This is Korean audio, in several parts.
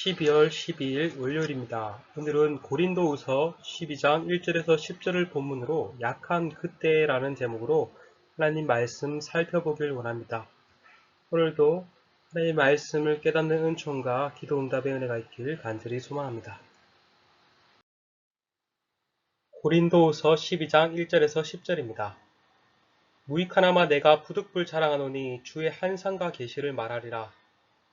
12월 12일 월요일입니다. 오늘은 고린도후서 12장 1절에서 10절을 본문으로 약한 그때라는 제목으로 하나님 말씀 살펴보길 원합니다. 오늘도 하나님의 말씀을 깨닫는 은총과 기도 응답의 은혜가 있길 간절히 소망합니다. 고린도후서 12장 1절에서 10절입니다. 무익하나마 내가 부득불 자랑하노니 주의 한상과 계시를 말하리라.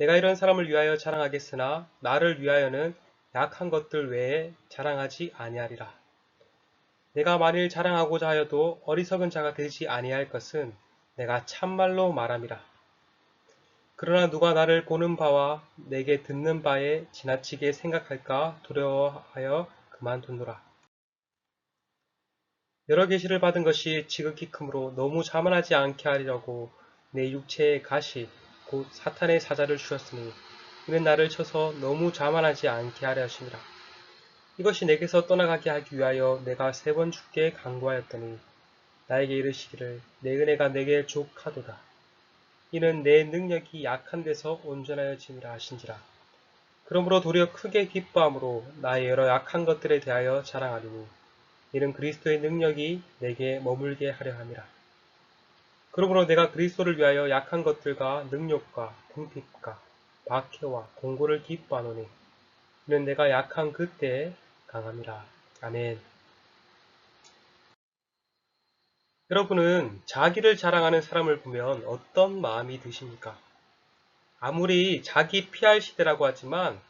내가 이런 사람을 위하여 자랑하겠으나 나를 위하여는 약한 것들 외에 자랑하지 아니하리라. 내가 만일 자랑하고자 하여도 어리석은 자가 되지 아니할 것은 내가 참말로 말함이라. 그러나 누가 나를 보는 바와 내게 듣는 바에 지나치게 생각할까 두려워하여 그만두노라. 여러 계시를 받은 것이 지극히 크므로 너무 자만하지 않게 하려고 내 육체의 가시 곧 사탄의 사자를 주셨으니 이는 나를 쳐서 너무 자만하지 않게 하려 하심이라. 이것이 내게서 떠나가게 하기 위하여 내가 세 번 죽게 강구하였더니 나에게 이르시기를 내 은혜가 내게 족하도다. 이는 내 능력이 약한 데서 온전하여짐이라 하신지라. 그러므로 도리어 크게 기뻐함으로 나의 여러 약한 것들에 대하여 자랑하리니 이는 그리스도의 능력이 내게 머물게 하려 함이라. 그러므로 내가 그리스도를 위하여 약한 것들과 능력과 궁핍과 박해와 공고를 기뻐하노니 이는 내가 약한 그때에 강함이라. 아멘. 여러분은 자기를 자랑하는 사람을 보면 어떤 마음이 드십니까? 아무리 자기 PR 시대라고 하지만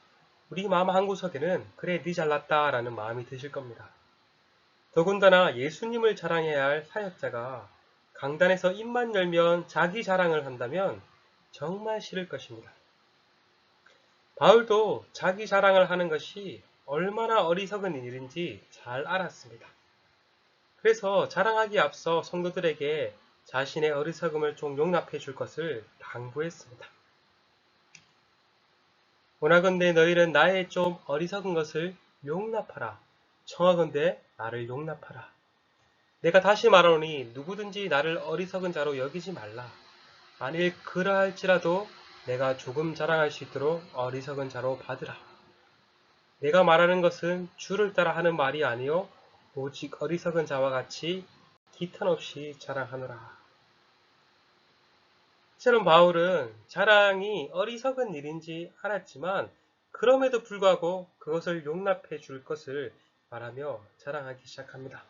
우리 마음 한구석에는 그래 네 잘났다 라는 마음이 드실 겁니다. 더군다나 예수님을 자랑해야 할 사역자가 강단에서 입만 열면 자기 자랑을 한다면 정말 싫을 것입니다. 바울도 자기 자랑을 하는 것이 얼마나 어리석은 일인지 잘 알았습니다. 그래서 자랑하기 앞서 성도들에게 자신의 어리석음을 좀 용납해 줄 것을 당부했습니다. 원하건대 너희는 나의 좀 어리석은 것을 용납하라. 청하건대 나를 용납하라. 내가 다시 말하노니 누구든지 나를 어리석은 자로 여기지 말라. 만일 그러할지라도 내가 조금 자랑할 수 있도록 어리석은 자로 받으라. 내가 말하는 것은 주를 따라 하는 말이 아니요 오직 어리석은 자와 같이 기탄 없이 자랑하노라. 이처럼 바울은 자랑이 어리석은 일인지 알았지만 그럼에도 불구하고 그것을 용납해 줄 것을 말하며 자랑하기 시작합니다.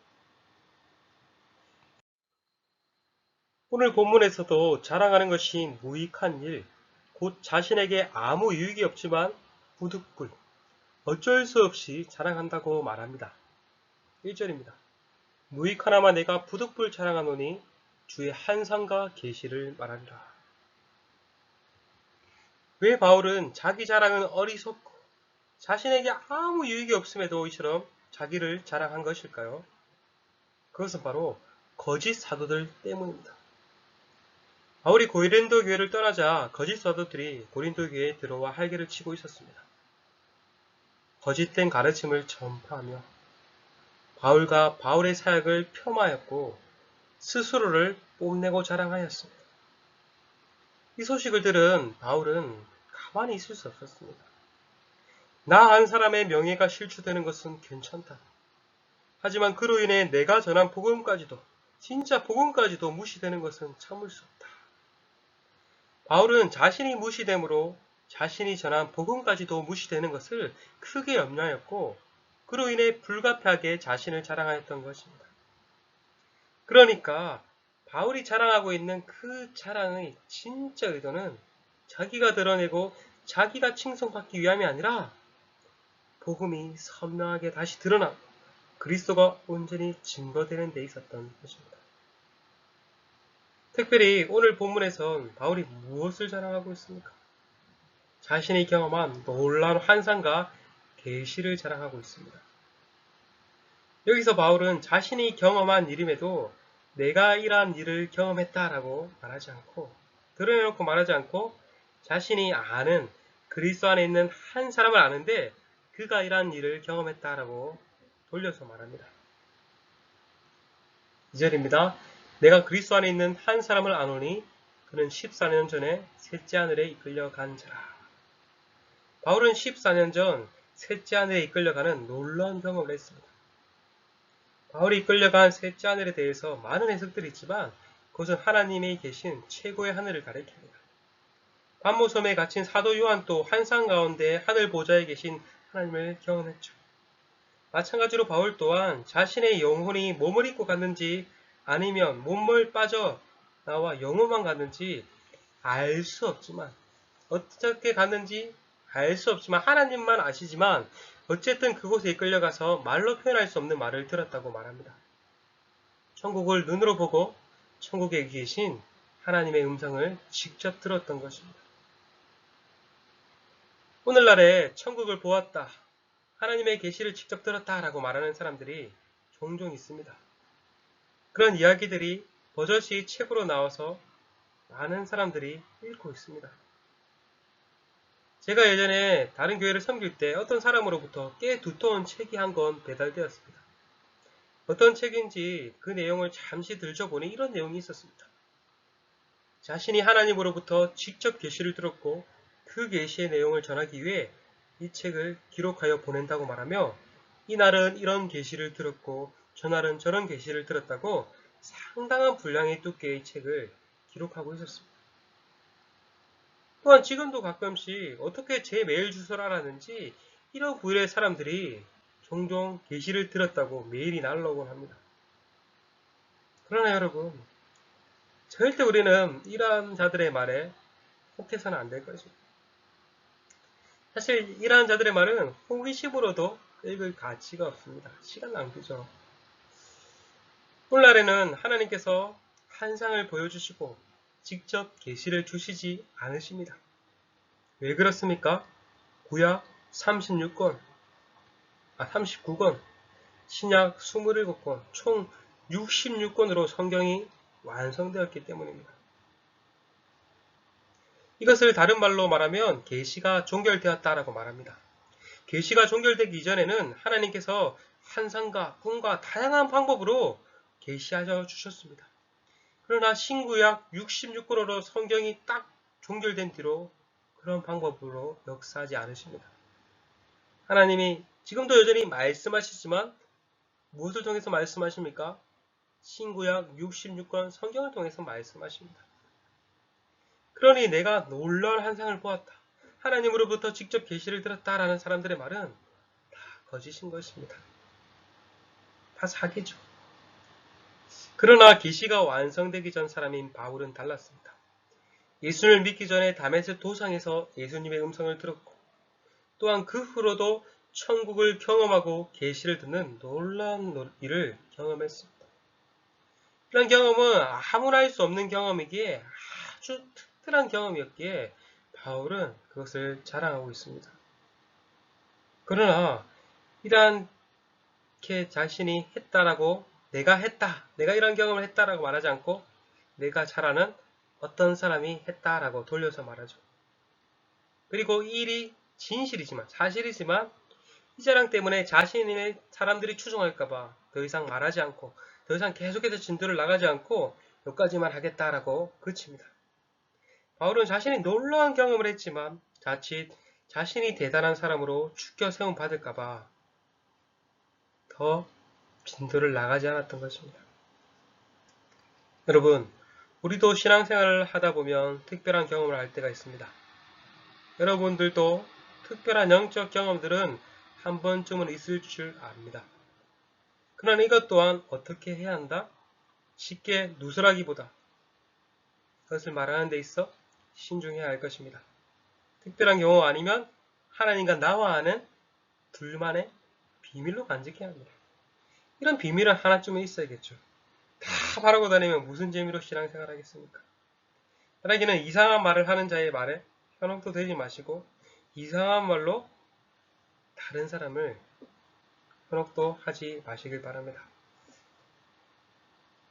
오늘 본문에서도 자랑하는 것이 무익한 일, 곧 자신에게 아무 유익이 없지만 부득불, 어쩔 수 없이 자랑한다고 말합니다. 1절입니다. 무익하나마 내가 부득불 자랑하노니 주의 한상과 계시를 말하리라. 왜 바울은 자기 자랑은 어리석고 자신에게 아무 유익이 없음에도 이처럼 자기를 자랑한 것일까요? 그것은 바로 거짓 사도들 때문입니다. 바울이 고린도 교회를 떠나자 거짓 사도들이 고린도 교회에 들어와 할개를 치고 있었습니다. 거짓된 가르침을 전파하며 바울과 바울의 사역을 폄하였고 스스로를 뽐내고 자랑하였습니다. 이 소식을 들은 바울은 가만히 있을 수 없었습니다. 나 한 사람의 명예가 실추되는 것은 괜찮다. 하지만 그로 인해 내가 전한 복음까지도 진짜 복음까지도 무시되는 것은 참을 수 없다. 바울은 자신이 무시되므로 자신이 전한 복음까지도 무시되는 것을 크게 염려하였고 그로 인해 불가피하게 자신을 자랑하였던 것입니다. 그러니까 바울이 자랑하고 있는 그 자랑의 진짜 의도는 자기가 드러내고 자기가 칭송받기 위함이 아니라 복음이 선명하게 다시 드러나 그리스도가 온전히 증거되는 데 있었던 것입니다. 특별히 오늘 본문에선 바울이 무엇을 자랑하고 있습니까? 자신이 경험한 놀라운 환상과 계시를 자랑하고 있습니다. 여기서 바울은 자신이 경험한 일임에도 내가 이러한 일을 경험했다라고 말하지 않고 드러내놓고 말하지 않고 자신이 아는 그리스도 안에 있는 한 사람을 아는데 그가 이러한 일을 경험했다라고 돌려서 말합니다. 2절입니다. 내가 그리스도 안에 있는 한 사람을 아노니 그는 14년 전에 셋째 하늘에 이끌려간 자라. 바울은 14년 전 셋째 하늘에 이끌려가는 놀라운 경험을 했습니다. 바울이 이끌려간 셋째 하늘에 대해서 많은 해석들이 있지만 그것은 하나님이 계신 최고의 하늘을 가리킵니다. 반모섬에 갇힌 사도 요한도 환상 가운데 하늘 보좌에 계신 하나님을 경험했죠. 마찬가지로 바울 또한 자신의 영혼이 몸을 입고 갔는지 아니면 몸을 빠져 나와 영혼만 갔는지 알 수 없지만 어떻게 갔는지 알 수 없지만 하나님만 아시지만 어쨌든 그곳에 이끌려가서 말로 표현할 수 없는 말을 들었다고 말합니다. 천국을 눈으로 보고 천국에 계신 하나님의 음성을 직접 들었던 것입니다. 오늘날에 천국을 보았다. 하나님의 계시를 직접 들었다라고 말하는 사람들이 종종 있습니다. 그런 이야기들이 버젓이 책으로 나와서 많은 사람들이 읽고 있습니다. 제가 예전에 다른 교회를 섬길 때 어떤 사람으로부터 꽤 두터운 책이 한 권 배달되었습니다. 어떤 책인지 그 내용을 잠시 들춰보니 이런 내용이 있었습니다. 자신이 하나님으로부터 직접 계시를 들었고 그 계시의 내용을 전하기 위해 이 책을 기록하여 보낸다고 말하며 이날은 이런 계시를 들었고 저날은 저런 계시를 들었다고 상당한 분량의 두께의 책을 기록하고 있었습니다. 또한 지금도 가끔씩 어떻게 제 메일 주소를 알았는지 이런 부일의 사람들이 종종 계시를 들었다고 메일이 날라오곤 합니다. 그러나 여러분, 절대 우리는 이러한 자들의 말에 혹해서는 안 될 것입니다. 사실 이러한 자들의 말은 호기심으로도 읽을 가치가 없습니다. 시간 낭비죠. 오늘날에는 하나님께서 한상을 보여주시고 직접 계시를 주시지 않으십니다. 왜 그렇습니까? 구약 36권, 아 39권, 신약 27권, 총 66권으로 성경이 완성되었기 때문입니다. 이것을 다른 말로 말하면 계시가 종결되었다라고 말합니다. 계시가 종결되기 이전에는 하나님께서 환상과 꿈과 다양한 방법으로 계시하여 주셨습니다. 그러나 신구약 66권으로 성경이 딱 종결된 뒤로 그런 방법으로 역사하지 않으십니다. 하나님이 지금도 여전히 말씀하시지만 무엇을 통해서 말씀하십니까? 신구약 66권 성경을 통해서 말씀하십니다. 그러니 내가 놀라운 한상을 보았다. 하나님으로부터 직접 계시를 들었다라는 사람들의 말은 다 거짓인 것입니다. 다 사기죠. 그러나 계시가 완성되기 전 사람인 바울은 달랐습니다. 예수를 믿기 전에 담에스 도상에서 예수님의 음성을 들었고 또한 그 후로도 천국을 경험하고 계시를 듣는 놀라운 일을 경험했습니다. 이런 경험은 아무나 할 수 없는 경험이기에 아주 특별한 경험이었기에 바울은 그것을 자랑하고 있습니다. 그러나 이렇게 자신이 했다라고 내가 했다, 내가 이런 경험을 했다라고 말하지 않고 내가 잘 아는 어떤 사람이 했다라고 돌려서 말하죠. 그리고 이 일이 진실이지만 사실이지만 이 자랑 때문에 자신의 사람들이 추종할까봐 더 이상 말하지 않고 더 이상 계속해서 진도를 나가지 않고 여기까지만 하겠다라고 그칩니다. 바울은 자신이 놀라운 경험을 했지만 자칫 자신이 대단한 사람으로 축겨 세움 받을까봐 더 진도를 나가지 않았던 것입니다. 여러분, 우리도 신앙생활을 하다 보면 특별한 경험을 할 때가 있습니다. 여러분들도 특별한 영적 경험들은 한 번쯤은 있을 줄 압니다. 그러나 이것 또한 어떻게 해야 한다? 쉽게 누설하기보다 그것을 말하는 데 있어 신중해야 할 것입니다. 특별한 경우 아니면 하나님과 나와 하는 둘만의 비밀로 간직해야 합니다. 이런 비밀은 하나쯤은 있어야겠죠. 다 바라고 다니면 무슨 재미로 신앙생활 하겠습니까? 만약에는 이상한 말을 하는 자의 말에 현혹도 되지 마시고 이상한 말로 다 다른 사람을 현혹도 하지 마시길 바랍니다.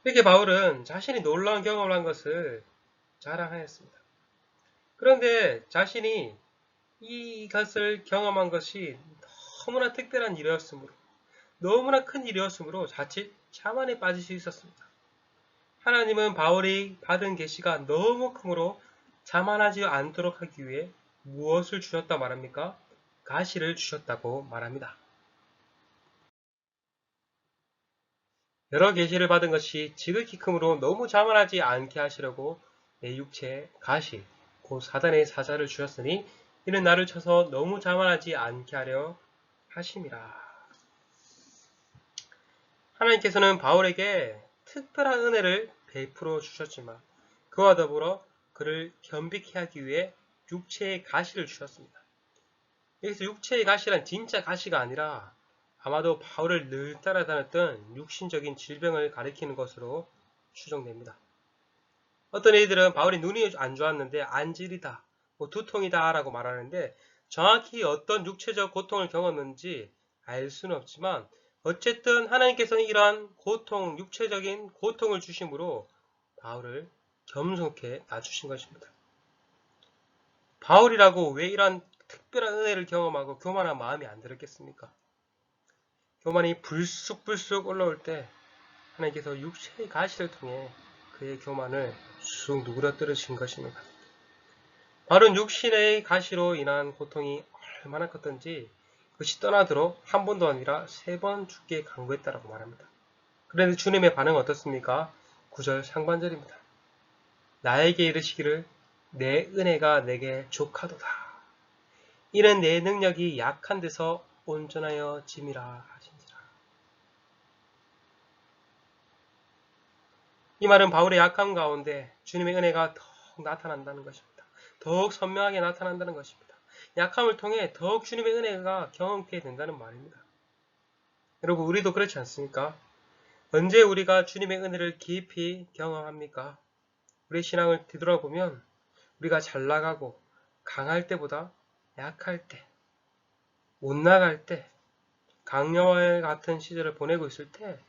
이렇게 바울은 자신이 놀라운 경험을 한 것을 자랑하였습니다. 그런데 자신이 이것을 경험한 것이 너무나 특별한 일이었으므로 너무나 큰 일이었으므로 자칫 자만에 빠질 수 있었습니다. 하나님은 바울이 받은 계시가 너무 크므로 자만하지 않도록 하기 위해 무엇을 주셨다 말합니까? 가시를 주셨다고 말합니다. 여러 계시를 받은 것이 지극히 크므로 너무 자만하지 않게 하시려고 내 육체에 가시, 곧 사단의 사자를 주셨으니 이는 나를 쳐서 너무 자만하지 않게 하려 하심이라. 하나님께서는 바울에게 특별한 은혜를 베풀어 주셨지만 그와 더불어 그를 겸비케 하기 위해 육체의 가시를 주셨습니다. 여기서 육체의 가시란 진짜 가시가 아니라 아마도 바울을 늘 따라다녔던 육신적인 질병을 가리키는 것으로 추정됩니다. 어떤 이들은 바울이 눈이 안 좋았는데 안질이다, 뭐 두통이다 라고 말하는데 정확히 어떤 육체적 고통을 겪었는지 알 수는 없지만 어쨌든 하나님께서는 이러한 고통, 육체적인 고통을 주심으로 바울을 겸손케 놔주신 것입니다. 바울이라고 왜 이러한 특별한 은혜를 경험하고 교만한 마음이 안 들었겠습니까? 교만이 불쑥불쑥 올라올 때 하나님께서 육체의 가시를 통해 그의 교만을 쑥 누그러뜨리신 것입니다. 바로 육신의 가시로 인한 고통이 얼마나 컸던지 그것이 떠나도록 한 번도 아니라 세 번 죽게 강구했다라고 말합니다. 그런데 주님의 반응은 어떻습니까? 9절 상반절입니다. 나에게 이르시기를 내 은혜가 내게 족하도다. 이는 내 능력이 약한 데서 온전하여 짐이라 하신지라. 이 말은 바울의 약함 가운데 주님의 은혜가 더욱 나타난다는 것입니다. 더욱 선명하게 나타난다는 것입니다. 약함을 통해 더욱 주님의 은혜가 경험케 된다는 말입니다. 여러분 우리도 그렇지 않습니까? 언제 우리가 주님의 은혜를 깊이 경험합니까? 우리 신앙을 뒤돌아보면 우리가 잘 나가고 강할 때보다 약할 때, 못 나갈 때, 강령와 같은 시절을 보내고 있을 때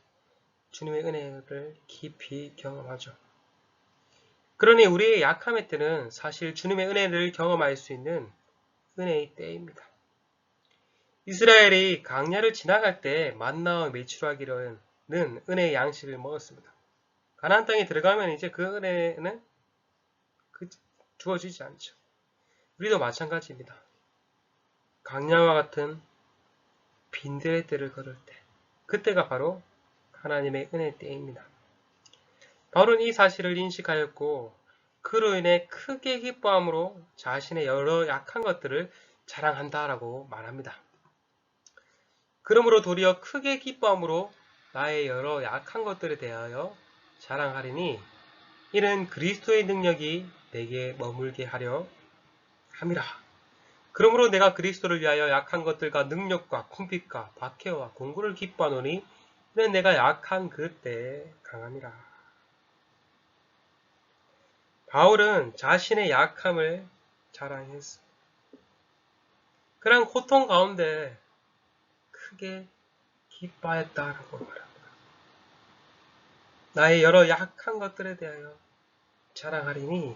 주님의 은혜를 깊이 경험하죠. 그러니 우리의 약함의 때는 사실 주님의 은혜를 경험할 수 있는 은혜의 때입니다. 이스라엘이 강야를 지나갈 때 만나와 메추라기는 은혜의 양식을 먹었습니다. 가나안 땅에 들어가면 이제 그 은혜는 그 주어지지 않죠. 우리도 마찬가지입니다. 강야와 같은 빈들의 때를 걸을 때 그때가 바로 하나님의 은혜 때입니다. 바울은 이 사실을 인식하였고 그로 인해 크게 기뻐함으로 자신의 여러 약한 것들을 자랑한다라고 말합니다. 그러므로 도리어 크게 기뻐함으로 나의 여러 약한 것들에 대하여 자랑하리니 이는 그리스도의 능력이 내게 머물게 하려 함이라. 그러므로 내가 그리스도를 위하여 약한 것들과 능력과 콤핏과 박해와 공구를 기뻐하노니 이는 내가 약한 그때에 강함이라. 바울은 자신의 약함을 자랑했습니다. 그런 고통 가운데 크게 기뻐했다라고 말합니다. 나의 여러 약한 것들에 대하여 자랑하리니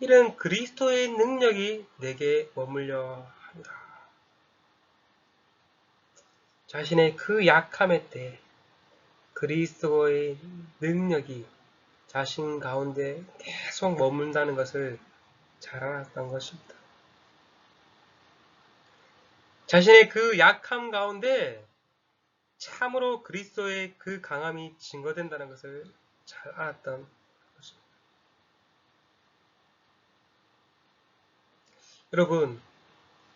이런 그리스도의 능력이 내게 머물려 합니다. 자신의 그 약함의 때 그리스도의 능력이 자신 가운데 계속 머문다는 것을 잘 알았던 것입니다. 자신의 그 약함 가운데 참으로 그리스도의 그 강함이 증거된다는 것을 잘 알았던 것입니다. 여러분,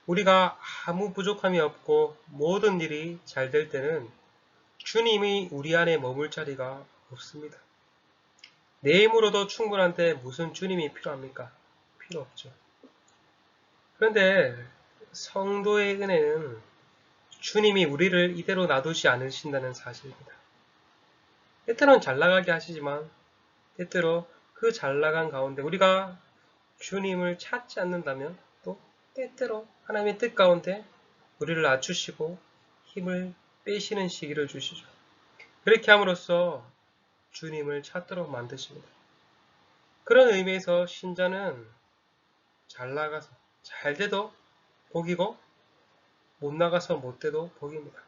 우리가 아무 부족함이 없고 모든 일이 잘 될 때는 주님이 우리 안에 머물 자리가 없습니다. 내 힘으로도 충분한데 무슨 주님이 필요합니까? 필요 없죠. 그런데 성도의 은혜는 주님이 우리를 이대로 놔두지 않으신다는 사실입니다. 때때로는 잘 나가게 하시지만 때때로 그 잘 나간 가운데 우리가 주님을 찾지 않는다면 또 때때로 하나님의 뜻 가운데 우리를 낮추시고 힘을 빼시는 시기를 주시죠. 그렇게 함으로써 주님을 찾도록 만드십니다. 그런 의미에서 신자는 잘 나가서 잘 돼도 복이고 못 나가서 못 돼도 복입니다.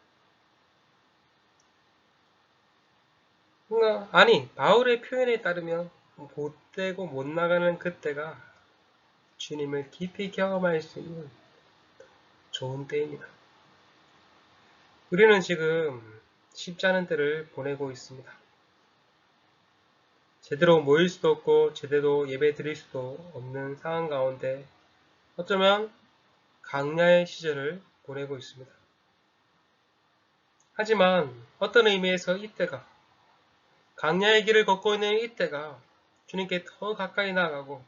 아니 바울의 표현에 따르면 못 되고 못 나가는 그때가 주님을 깊이 경험할 수 있는 좋은 때입니다. 우리는 지금 않은 때를 보내고 있습니다. 제대로 모일 수도 없고 제대로 예배 드릴 수도 없는 상황 가운데 어쩌면 강야의 시절을 보내고 있습니다. 하지만 어떤 의미에서 이때가 강야의 길을 걷고 있는 이때가 주님께 더 가까이 나아가고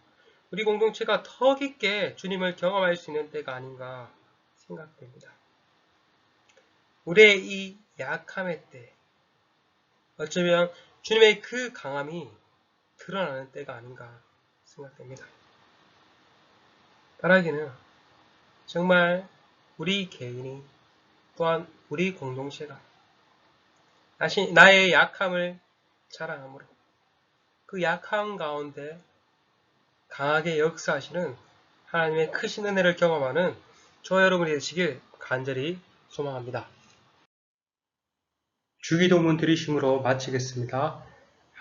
우리 공동체가 더 깊게 주님을 경험할 수 있는 때가 아닌가 생각됩니다. 우리의 이 약함의 때, 어쩌면 주님의 그 강함이 드러나는 때가 아닌가 생각됩니다. 바라기는 정말 우리 개인이 또한 우리 공동체가 나의 약함을 자랑함으로 그 약함 가운데 강하게 역사하시는 하나님의 크신 은혜를 경험하는 저 여러분이 되시길 간절히 소망합니다. 주기도문 드리심으로 마치겠습니다.